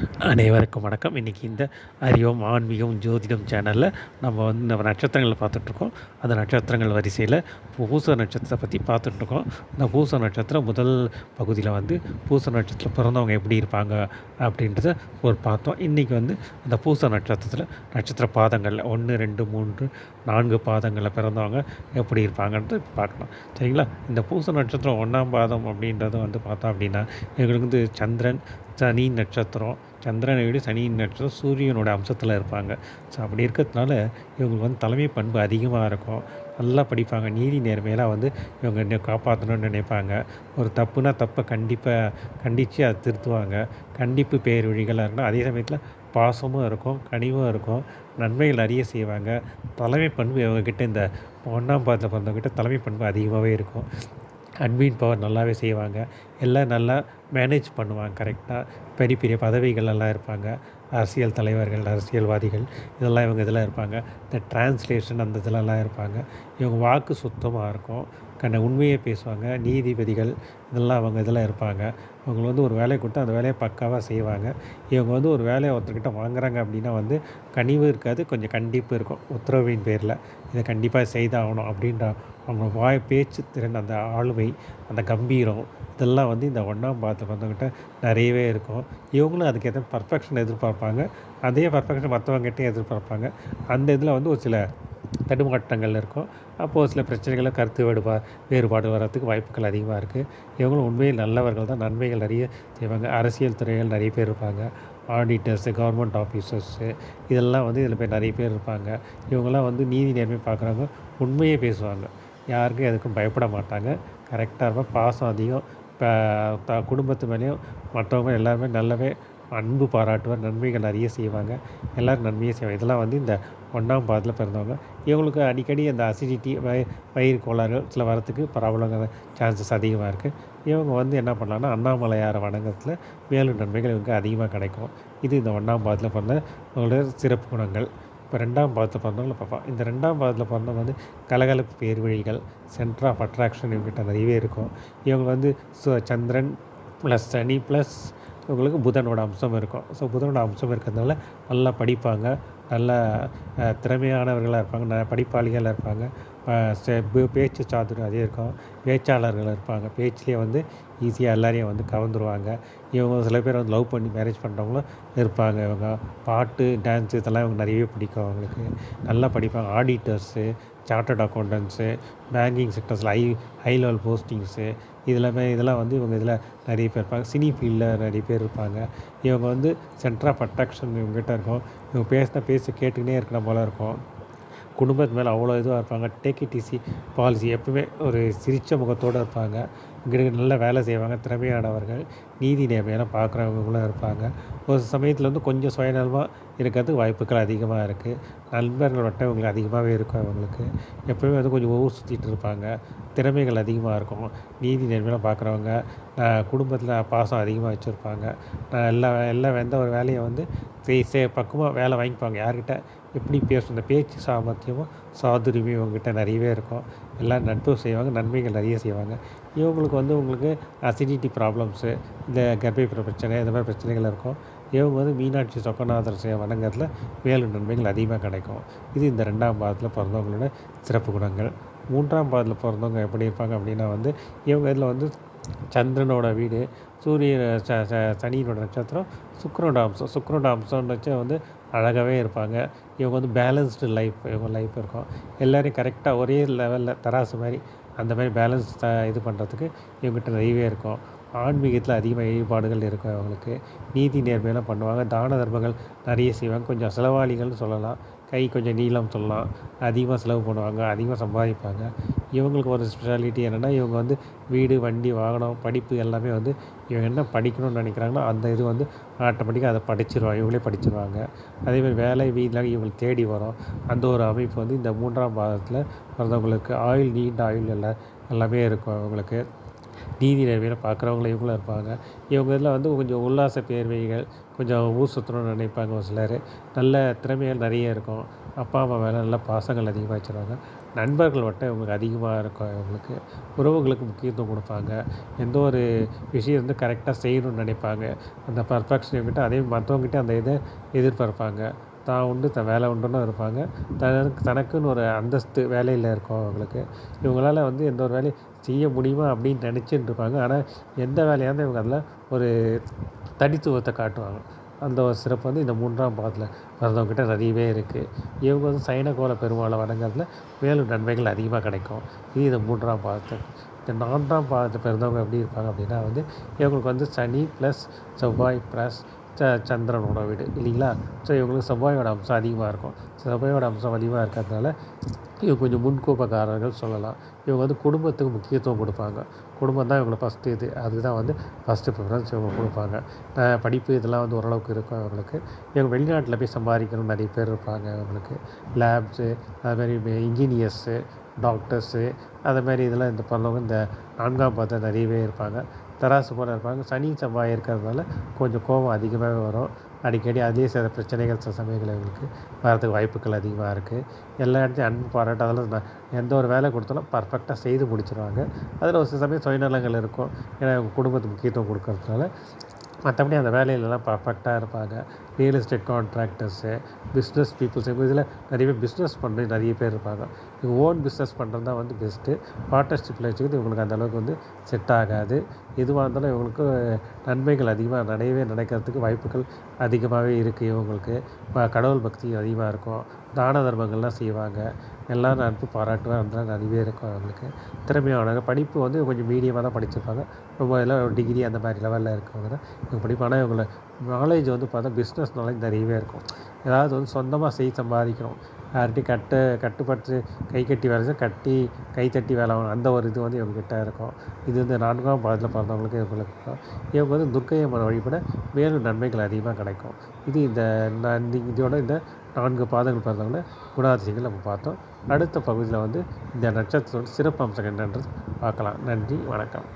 அனைவருக்கும் வணக்கம். இன்றைக்கி இந்த அறிவம் ஆன்மீகம் ஜோதிடம் சேனலில் நம்ம வந்து நம்ம நட்சத்திரங்களை பார்த்துட்ருக்கோம். அந்த நட்சத்திரங்கள் வரிசையில் பூச நட்சத்திரத்தை பற்றி பார்த்துட்ருக்கோம். இந்த பூச நட்சத்திரம் முதல் பகுதியில் வந்து பூச நட்சத்திரம் பிறந்தவங்க எப்படி இருப்பாங்க அப்படின்றத ஒரு பார்த்தோம். இன்றைக்கி வந்து அந்த பூச நட்சத்திரத்தில் நட்சத்திர பாதங்களில் ஒன்று ரெண்டு மூன்று நான்கு பாதங்களில் பிறந்தவங்க எப்படி இருப்பாங்கன்றது பார்க்கலாம். சரிங்களா? இந்த பூச நட்சத்திரம் ஒன்றாம் பாதம் அப்படின்றத வந்து பார்த்தோம் அப்படின்னா எங்களுக்கு வந்து சந்திரன் சனி நட்சத்திரம் சந்திரனை விட சனி நட்சத்திரம் சூரியனோட அம்சத்தில் இருப்பாங்க. ஸோ அப்படி இருக்கிறதுனால இவங்களுக்கு வந்து தலைமை பண்பு அதிகமாக இருக்கும். நல்லா படிப்பாங்க. நீதி நேர்மையெல்லாம் வந்து இவங்க என்ன காப்பாற்றணும்னு நினைப்பாங்க. ஒரு தப்புனா தப்பை கண்டிப்பாக கண்டித்து அதை திருத்துவாங்க. கண்டிப்பு பேர் வழிகளாக இருக்கணும் அதே சமயத்தில் பாசமும் இருக்கும் கனிவும் இருக்கும் நன்மைகள் அறிய செய்வாங்க. தலைமை பண்பு இவங்கக்கிட்ட இந்த ஒன்றாம் பாதத்தில் பிறந்தவங்ககிட்ட தலைமை பண்பு அதிகமாகவே இருக்கும். அட்மின் பவர் நல்லாவே செய்வாங்க. எல்லாம் நல்லா மேனேஜ் பண்ணுவாங்க கரெக்டாக பெரிய பெரிய பதவிகள் எல்லாம் இருப்பாங்க. அரசியல் தலைவர்கள் அரசியல்வாதிகள் இதெல்லாம் இவங்க இதெல்லாம் இருப்பாங்க. இந்த டிரான்ஸ்லேஷன் அந்த இதிலலாம் இருப்பாங்க. இவங்க வாக்கு சுத்தமாக இருக்கும். கண்ட உண்மையை பேசுவாங்க நீதிபதிகள் இதெல்லாம் அவங்க இதெல்லாம் இருப்பாங்க. அவங்க வந்து ஒரு வேலையை கொடுத்து அந்த வேலையை பக்காவாக செய்வாங்க. இவங்க வந்து ஒரு வேலையை ஒருத்தர்கிட்ட வாங்குறாங்க அப்படின்னா வந்து கனிவு இருக்காது கொஞ்சம் கண்டிப்பு இருக்கும். உத்தரவின் பேரில் இதை கண்டிப்பாக செய்தாகணும் அப்படின்ற அவங்க வாய் பேச்சு திறன் அந்த ஆளுமை அந்த கம்பீரம் இதெல்லாம் வந்து இந்த ஒன்றாம் பாத்து வந்தவங்ககிட்ட நிறையவே இருக்கும். இவங்களும் அதுக்கேற்ற பர்ஃபெக்ஷன் எதிர்பார்ப்பாங்க. அதே பர்ஃபெக்ஷன் மற்றவங்ககிட்டையும் எதிர்பார்ப்பாங்க. அந்த இதில் வந்து ஒரு சில தடுமாட்டங்கள் இருக்கும். அப்போது சில பிரச்சனைகளை கருத்து வேடுபா வேறுபாடு வர்றதுக்கு வாய்ப்புகள் அதிகமாக இருக்குது இவங்களும் உண்மையில் நல்லவர்கள் தான். நன்மைகள் நிறைய செய்வாங்க. அரசியல் துறைகள் நிறைய பேர் இருப்பாங்க. ஆடிட்டர்ஸு கவர்மெண்ட் ஆஃபீஸர்ஸு இதெல்லாம் வந்து இதில் போய் நிறைய பேர் இருப்பாங்க. இவங்கெல்லாம் வந்து நீதி நேர்மை பார்க்குறவங்க உண்மையே பேசுவாங்க. யாருக்கும் எதுக்கும் பயப்பட மாட்டாங்க. கரெக்டாக இருப்பாங்க பாசம் அதிகம். இப்போ த குடும்பத்து மேலேயும் மற்றவங்க எல்லாருமே நல்லாவே அன்பு பாராட்டுவார் நன்மைகள் நிறைய செய்வாங்க. எல்லோரும் நன்மையை செய்வாங்க. இதெல்லாம் வந்து இந்த ஒன்றாம் பாதத்தில் பிறந்தவங்க. இவங்களுக்கு அடிக்கடி அந்த அசிடிட்டி வய வயிறு கோளாறுகள் சில வரத்துக்கு பரவலாக சான்சஸ் அதிகமாக இருக்குது இவங்க வந்து என்ன பண்ணலான்னா அண்ணாமலையார் வணக்கத்தில் மேலும் நன்மைகள் இவங்க அதிகமாக கிடைக்கும். இது இந்த ஒன்றாம் பாதத்தில் பிறந்த அவங்களோட சிறப்பு குணங்கள். இப்போ ரெண்டாம் பாதத்தில் பிறந்தவங்கள பார்ப்போம். இந்த ரெண்டாம் பாதத்தில் பிறந்தவங்க வந்து கலகலப்பு பேர் வழிகள் சென்டர் ஆஃப் அட்ராக்ஷன் இவங்ககிட்ட நிறையவே இருக்கும். இவங்க வந்து சு- சந்திரன் ப்ளஸ் சனி ப்ளஸ் இவங்களுக்கு புதனோட அம்சம் இருக்கும். ஸோ புதனோட அம்சம் இருக்கிறதுனால நல்லா படிப்பாங்க. நல்ல திறமையானவர்களாக இருப்பாங்க. ந படிப்பாளிகளாக இருப்பாங்க. பேச்சு சாதுரியம் அதே இருக்கும். பேச்சாளர்கள் இருப்பாங்க. பேச்சிலே வந்து ஈஸியாக எல்லாரையும் வந்து கவர்ந்துருவாங்க இவங்க சில பேர் வந்து லவ் பண்ணி மேரேஜ் பண்ணுறவங்களும் இருப்பாங்க. இவங்க பாட்டு டான்ஸ் இதெல்லாம் இவங்க நிறையவே பிடிக்கும் அவங்களுக்கு. நல்லா படிப்பாங்க. ஆடிட்டர்ஸு சார்ட்டர்ட் அக்கௌண்டன்ஸு பேங்கிங் செக்டர்ஸில் ஹை ஹை லெவல் போஸ்டிங்ஸு இதெல்லாமே இதெல்லாம் வந்து இவங்க இதில் நிறைய பேர் இருப்பாங்க. சினி ஃபீல்டில் நிறைய பேர் இருப்பாங்க. இவங்க வந்து சென்டர் ஆஃப் அட்ராக்ஷன் இவங்ககிட்ட இருக்கும். இவங்க பேசினா பேச கேட்டுக்கினே இருக்கிற போல இருக்கும். குடும்பத்து மேலே அவ்வளோ இதுவாக இருப்பாங்க. டேக் இட் ஈஸி பாலிசி எப்பவுமே ஒரு சிரித்த முகத்தோடு இருப்பாங்க. இங்கிட்ட நல்ல வேலை செய்வாங்க திறமையானவர்கள் நீதி நேர்மையெல்லாம் பார்க்குறவங்களும் இருப்பாங்க. ஒரு சமயத்தில் வந்து கொஞ்சம் சுயநலமாக இருக்கிறதுக்கு வாய்ப்புகள் அதிகமாக இருக்குது நண்பர்கள் வட்டம் இவங்களுக்கு அதிகமாகவே இருக்கும் அவங்களுக்கு. எப்பவுமே வந்து கொஞ்சம் ஊர் சுற்றிட்டு இருப்பாங்க. திறமைகள் அதிகமாக இருக்கும். நீதி நேர்மையெல்லாம் பார்க்குறவங்க குடும்பத்தில் பாசம் அதிகமாக வச்சுருப்பாங்க. எல்லா எல்லாம் எந்த ஒரு வேலையை வந்து செய் சே பக்குவமாக வேலை வாங்கிப்பாங்க. யார்கிட்ட எப்படி பேசும் இந்த பேச்சு சாமர்த்தியமும் சாதுரியமும் இவங்ககிட்ட நிறையவே இருக்கும். எல்லாம் நட்பும் செய்வாங்க நன்மைகள் நிறைய செய்வாங்க. இவங்களுக்கு வந்து உங்களுக்கு அசிடிட்டி ப்ராப்ளம்ஸு இந்த கர்ப்பப்பை பிரச்சனை இந்த மாதிரி பிரச்சனைகள் இருக்கும். இவங்க வந்து மீனாட்சி சொக்கநாதர் செய்ய வணங்கத்தில் மேலும் நன்மைகள் அதிகமாக கிடைக்கும். இது இந்த ரெண்டாம் பாதத்தில் பிறந்தவங்களோட சிறப்பு குணங்கள். மூன்றாம் பாதத்தில் பிறந்தவங்க எப்படி இருப்பாங்க அப்படின்னா வந்து இவங்க இதில் வந்து சந்திரனோட வீடு சூரிய ச ச- சனியினோட நட்சத்திரம் சுக்கிரனோட அம்சம் சுக்கிரனோட அம்சம்னு வச்சா வந்து அழகாகவே இருப்பாங்க. இவங்க வந்து பேலன்ஸ்டு லைஃப் இவங்க லைஃப் இருக்கும். எல்லோரையும் கரெக்டாக ஒரே லெவலில் தராசு மாதிரி அந்த மாதிரி பேலன்ஸ் த இது பண்ணுறதுக்கு இவங்ககிட்ட நிறையவே இருக்கும். ஆன்மீகத்தில் அதிகமாக ஈடுபாடுகள் இருக்கும் அவங்களுக்கு. நீதி நேர்மையெல்லாம் பண்ணுவாங்க. தான தர்மங்கள் நிறைய செய்வாங்க. கொஞ்சம் செலவாளிகள்னு சொல்லலாம். கை கொஞ்சம் நீளம் சொல்லலாம். அதிகமாக செலவு பண்ணுவாங்க அதிகமாக சம்பாதிப்பாங்க. இவங்களுக்கு ஒரு ஸ்பெஷாலிட்டி என்னென்னா இவங்க வந்து வீடு வண்டி வாகனம் படிப்பு எல்லாமே வந்து இவங்க என்ன படிக்கணும்னு நினைக்கிறாங்களோ அந்த இது வந்து ஆட்டோமேட்டிக்காக அதை படிச்சிருவாங்க இவங்களே படிச்சிருவாங்க. அதேமாதிரி வேலை வீட்டில் இவங்களுக்கு தேடி வரும். அந்த ஒரு அமைப்பு வந்து இந்த மூன்றாம் பாதத்தில் பிறந்தவங்களுக்கு ஆயுள் நீண்ட ஆயுள் எல்லாம் எல்லாமே இருக்கும் அவங்களுக்கு. நீதி நேர்மையில் பார்க்குறவங்களும் இவங்களும் இருப்பாங்க. இவங்க இதில் வந்து கொஞ்சம் உல்லாச பேர்வைகள் கொஞ்சம் ஊர் சுற்றணும்னு நினைப்பாங்க ஒரு சிலர். நல்ல திறமைகள் நிறைய இருக்கும். அப்பா அம்மா மேலே நல்ல பாசங்கள் அதிகமாக வச்சுருவாங்க. நண்பர்கள் மட்டும் இவங்களுக்கு அதிகமாக இருக்கும் இவங்களுக்கு. உறவுகளுக்கு முக்கியத்துவம் கொடுப்பாங்க. எந்த ஒரு விஷயம் வந்து கரெக்டாக செய்யணும்னு நினைப்பாங்க. அந்த பர்ஃபெக்ஷன் இவங்ககிட்ட அதே மற்றவங்ககிட்ட அந்த இதை எதிர்பார்ப்பாங்க. தான் உண்டு தன் வேலை உண்டுன்னு இருப்பாங்க. தனக்கு தனக்குன்னு ஒரு அந்தஸ்து வேலையில் இருக்கும் அவங்களுக்கு. இவங்களால வந்து எந்த ஒரு வேலையும் செய்ய முடியுமா அப்படின்னு நினச்சிட்டு இருப்பாங்க. ஆனால் எந்த வேலையாக இருந்தால் இவங்க அதில் ஒரு தனித்துவத்தை காட்டுவாங்க. அந்த ஒரு சிறப்பு வந்து இந்த மூன்றாம் பாதத்தில் பிறந்தவங்ககிட்ட நிறையவே இருக்குது இவங்க வந்து சைனகோல பெருமாளை வணங்குறதுல மேலும் நன்மைகள் அதிகமாக கிடைக்கும். இது இந்த மூன்றாம் பாதத்துக்கு இந்த நான்காம் பாதத்தை பிறந்தவங்க எப்படி இருப்பாங்க அப்படின்னா வந்து இவங்களுக்கு வந்து சனி ப்ளஸ் செவ்வாய் ப்ளஸ் சந்திரனோட வீடு இல்லைங்களா? ஸோ இவங்களுக்கு செவ்வாயோட அம்சம் அதிகமாக இருக்கும். செவ்வாயோட அம்சம் அதிகமாக இருக்கிறதுனால இவங்க கொஞ்சம் முன்கோபக்காரர்கள் சொல்லலாம். இவங்க வந்து குடும்பத்துக்கு முக்கியத்துவம் கொடுப்பாங்க. குடும்பம் தான் இவங்களை ஃபஸ்ட்டு இது. அதுக்கு தான் வந்து ஃபஸ்ட்டு ப்ரிஃபரன்ஸ் இவங்க கொடுப்பாங்க. படிப்பு இதெல்லாம் வந்து ஓரளவுக்கு இருக்கும் அவங்களுக்கு. இவங்க வெளிநாட்டில் போய் சம்பாதிக்கணும் நிறைய பேர் இருப்பாங்க அவங்களுக்கு. லேப்ஸு அதுமாதிரி இன்ஜினியர்ஸு டாக்டர்ஸு அது மாதிரி இதெல்லாம் இந்த பண்ணவங்க இந்த நான்காம் பார்த்தா நிறையவே இருப்பாங்க. தராசு போல இருப்பாங்க. சனி செவ்வாய் இருக்கிறதுனால கொஞ்சம் கோபம் அதிகமாகவே வரும். அடிக்கடி அதே சில பிரச்சனைகள் சில சமயங்கள் இவங்களுக்கு வரதுக்கு வாய்ப்புகள் அதிகமாக இருக்குது எல்லா இடத்தையும் அன்பு பாராட்டு அதெல்லாம் எந்த ஒரு வேலை கொடுத்தாலும் பர்ஃபெக்டாக செய்து முடிச்சிருவாங்க. அதில் ஒரு சில சமயம் சுயநலங்கள் இருக்கும். ஏன்னா குடும்பத்துக்கு முக்கியத்துவம் கொடுக்கறதுனால மற்றபடி அந்த வேலையிலலாம் பர்ஃபெக்டாக இருப்பாங்க. Real estate contractors business peoples இவங்க இதில் நிறைய பேர் பிஸ்னஸ் பண்ணி நிறைய பேர் இருப்பாங்க. இவங்க ஓன் பிஸ்னஸ் பண்ணுறது தான் வந்து பெஸ்ட்டு பார்ட்னர்ஷிப்பில் வச்சுக்கிறது இவங்களுக்கு அந்தளவுக்கு வந்து செட் ஆகாது. எதுவாக இருந்தாலும் இவங்களுக்கு eh, நன்மைகள் அதிகமாக நிறையவே நடக்கிறதுக்கு வாய்ப்புகள் அதிகமாகவே இருக்குது இவங்களுக்கு. கடவுள் பக்தி அதிகமாக இருக்கும். தான தர்மங்கள்லாம் செய்வாங்க. எல்லாம் நட்பு பாராட்டுவாங்க அதெல்லாம் நிறையவே இருக்கும் அவங்களுக்கு. திறமையானவங்க. படிப்பு வந்து கொஞ்சம் மீடியமாக தான் படிச்சிருப்பாங்க. ரொம்ப எல்லாம் டிகிரி அந்த மாதிரி லெவலில் இருக்கவங்க தான். இவங்க படிப்பு ஆனால் இவங்களை நாலேஜ் வந்து பார்த்தா பிஸ்னஸ் நாலேஜ் நிறையவே இருக்கும். ஏதாவது வந்து சொந்தமாக செய்து சம்பாதிக்கணும் யார்கிட்டையும் கட்டு கட்டுப்பட்டு கை கட்டி வேலை கட்டி கை தட்டி வேலை அந்த ஒரு இது வந்து இவங்ககிட்ட இருக்கும். இது வந்து நான்காம் பாதத்தில் பிறந்தவங்களுக்கு இவங்களுக்கு இருக்கும். இவங்க வந்து துர்க்கையம்மன் வழிபட மேலும் நன்மைகள் அதிகமாக கிடைக்கும். இது இந்த இதோட இந்த நான்கு பாதங்கள் பிறந்தவங்கள குணாதிசயங்கள் நம்ம பார்த்தோம். அடுத்த பகுதியில் வந்து இந்த நட்சத்திரத்தோட சிறப்பு அம்சங்கள் என்னன்றது பார்க்கலாம். நன்றி வணக்கம்.